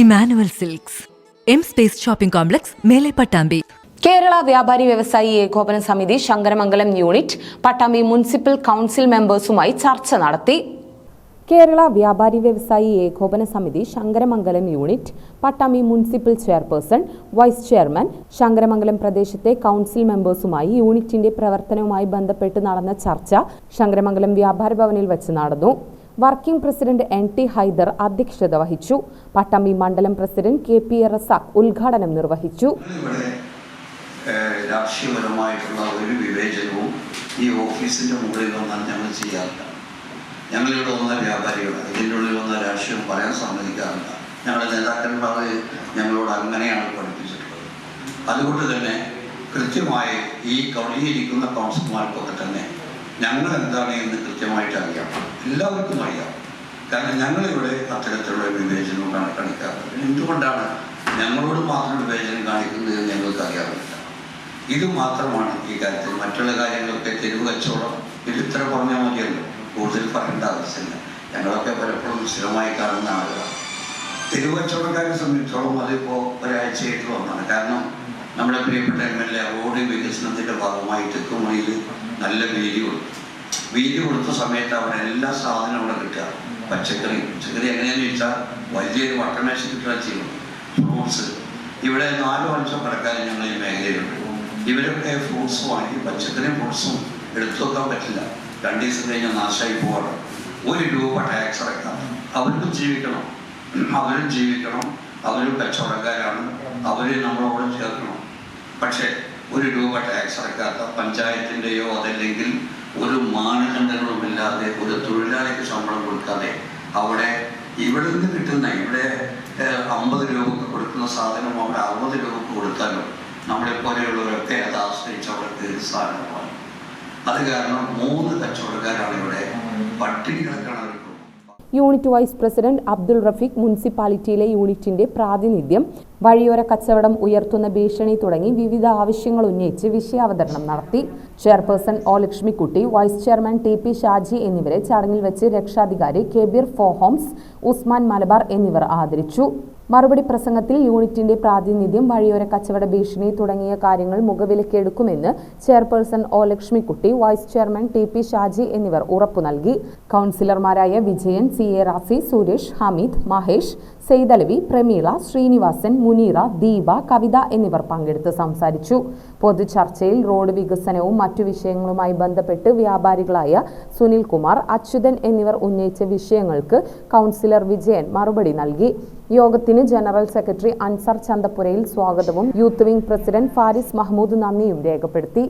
Emmanuel silks. M space shopping complex മേലെ Pattambi Kerala Vyapari Vyavasayi Ekopana Samithi Sankaramangalam unit Pattambi municipal council മെമ്പേഴ്സുമായി ചർച്ച നടത്തി. Kerala Vyapari Vyavasayi Ekopana Samithi Sankaramangalam unit Pattambi municipal chairperson vice chairman Sankaramangalam പ്രദേശത്തെ council മെമ്പേഴ്സുമായി യൂണിറ്റിന്റെ പ്രവർത്തനവുമായി ബന്ധപ്പെട്ട് നടന്ന ചർച്ച ശങ്കരമംഗലം വ്യാപാര ഭവനിൽ വെച്ച് നടന്നു. Working president N T Haidar അധ്യക്ഷത വഹിച്ചു. പട്ടാമ്പി മണ്ഡലം president K P A Razak ഉദ്ഘാടനം നിർവഹിച്ചു. രാഷ്ട്രീയപരമായിട്ടുള്ള ഒരു വിവേചനവും ഈ ഓഫീസിന്റെ മുകളിൽ വന്നാൽ ഞങ്ങൾ ചെയ്യാറില്ല. ഞങ്ങളിവിടെ വന്ന വ്യാപാരികൾ ഇതിന്റെ ഉള്ളിൽ വന്ന രാഷ്ട്രീയം പറയാൻ സമ്മതിക്കാറില്ല. ഞങ്ങളുടെ നേതാക്കന്മാർ ഞങ്ങളോട് അങ്ങനെയാണ് പഠിപ്പിച്ചിട്ടുള്ളത്. അതുകൊണ്ട് തന്നെ കൃത്യമായി ഈ ഇരിക്കുന്ന കൗൺസിലർമാർക്കൊക്കെ തന്നെ ഞങ്ങൾ എന്താണ് എന്ന് കൃത്യമായിട്ട് അറിയാം എല്ലാവർക്കും അറിയാം. കാരണം ഞങ്ങളിവിടെ അത്തരത്തിലുള്ള വിവേചനവും കാണ- കാണിക്കാറുണ്ട് എന്തുകൊണ്ടാണ് ഞങ്ങളോട് മാത്രം വിവേചനം കാണിക്കുന്നത് എന്ന് ഞങ്ങൾക്ക് അറിയാറില്ല ഇത് മാത്രമാണ് ഈ കാര്യത്തിൽ മറ്റുള്ള കാര്യങ്ങളൊക്കെ തെരുവ് കച്ചവടം ഇതിത്ര പറഞ്ഞാൽ മതിയല്ലോ. കൂടുതൽ പറയേണ്ട ആവശ്യമില്ല. ഞങ്ങളൊക്കെ പലപ്പോഴും സ്ഥിരമായി കാണുന്ന ആളുകളാണ്. തെരുവ് കച്ചവടക്കാരെ സംബന്ധിച്ചോളം അതിപ്പോൾ ഒരാഴ്ചയായിട്ട് വന്നതാണ്. കാരണം നമ്മുടെ പ്രിയപ്പെട്ട എം എൽ എ റോഡ് വികസനത്തിന്റെ ഭാഗമായി തെക്കുമണിയിൽ നല്ല വേലി കൊടുത്തു. വേലി കൊടുത്ത സമയത്ത് അവൻ എല്ലാ സാധനവും അവിടെ കിട്ടുക. പച്ചക്കറി. പച്ചക്കറി എങ്ങനെയാന്ന് ചോദിച്ചാൽ വലിയൊരു വട്ടമേശ കിട്ടുക ചെയ്യും ഫ്രൂട്ട്സ് ഇവിടെ നാലോ വർഷം കടക്കാർ ഞങ്ങൾ ഈ മേഖലയിലുണ്ട്. ഇവരൊക്കെ ഫ്രൂട്ട്സ് വാങ്ങി പച്ചക്കറിയും ഫ്രൂട്ട്സും എടുത്തു വെക്കാൻ പറ്റില്ല. രണ്ട് ദിവസം കഴിഞ്ഞാൽ നാശമായി പോവാണ്. ഒരു രൂപ ടാക്സ് അടക്കാം അവർക്കും ജീവിക്കണം. അവരും ജീവിക്കണം. അവരും കച്ചവടക്കാരാണ്. അവരെ നമ്മളോട് ചേർക്കണം. പക്ഷേ ഒരു രൂപ ടാക്സ് അടക്കാത്ത പഞ്ചായത്തിന്റെയോ അതല്ലെങ്കിൽ ഒരു മാനദണ്ഡങ്ങളുമില്ലാതെ ഒരു തൊഴിലാളിക്ക് ശമ്പളം കൊടുക്കാതെ അവിടെ ഇവിടെ നിന്ന് കിട്ടുന്ന ഇവിടെ അമ്പത് രൂപക്ക് കൊടുക്കുന്ന സാധനം അവിടെ അറുപത് രൂപക്ക് കൊടുത്താലും നമ്മളെ പോലെയുള്ളവരൊക്കെ അത് ആശ്രയിച്ച് അവിടെ കയറി സാധനമാണ് അത് കാരണം മൂന്ന് കച്ചവടക്കാരാണ് ഇവിടെ പട്ടിണി കിടക്കണം unit vice president Abdul Rafeeq മുനിസിപ്പാലിറ്റിയിലെ യൂണിറ്റിന്റെ പ്രാതിനിധ്യം വഴിയോര കച്ചവടം ഉയർത്തുന്ന ഭീഷണി തുടങ്ങി വിവിധ ആവശ്യങ്ങൾ ഉന്നയിച്ച് വിഷയാവതരണം നടത്തി. Chairperson O Lakshmikutty vice chairman T P Shaji എന്നിവരെ ചടങ്ങിൽ വെച്ച് രക്ഷാധികാരി കെബീർ ഫോഹോംസ് ഉസ്മാൻ മലബാർ എന്നിവർ ആദരിച്ചു. മറുപടി പ്രസംഗത്തിൽ യൂണിറ്റിന്റെ പ്രാതിനിധ്യം വഴിയോര കച്ചവട ഭീഷണി തുടങ്ങിയ കാര്യങ്ങൾ മുഖവിലക്കെടുക്കുമെന്ന് chairperson O Lakshmikutty vice chairman T P Shaji എന്നിവർ ഉറപ്പു നൽകി. കൗൺസിലർമാരായ വിജയൻ സി എ റാസി സുരേഷ് ഹമീദ് മഹേഷ് സെയ്തലവി പ്രമീള ശ്രീനിവാസൻ മുനീറ ദീപ കവിത എന്നിവർ പങ്കെടുത്ത് സംസാരിച്ചു. പൊതുചർച്ചയിൽ റോഡ് വികസനവും മറ്റു വിഷയങ്ങളുമായി ബന്ധപ്പെട്ട് വ്യാപാരികളായ സുനിൽ കുമാർ അച്യുതൻ എന്നിവർ ഉന്നയിച്ച വിഷയങ്ങൾക്ക് കൗൺസിലർ വിജയൻ മറുപടി നൽകി. യോഗത്തിന് ജനറൽ സെക്രട്ടറി അൻസർ ചന്തപുരയിൽ സ്വാഗതവും youth wing president Faris Mahmood നന്ദിയും രേഖപ്പെടുത്തി.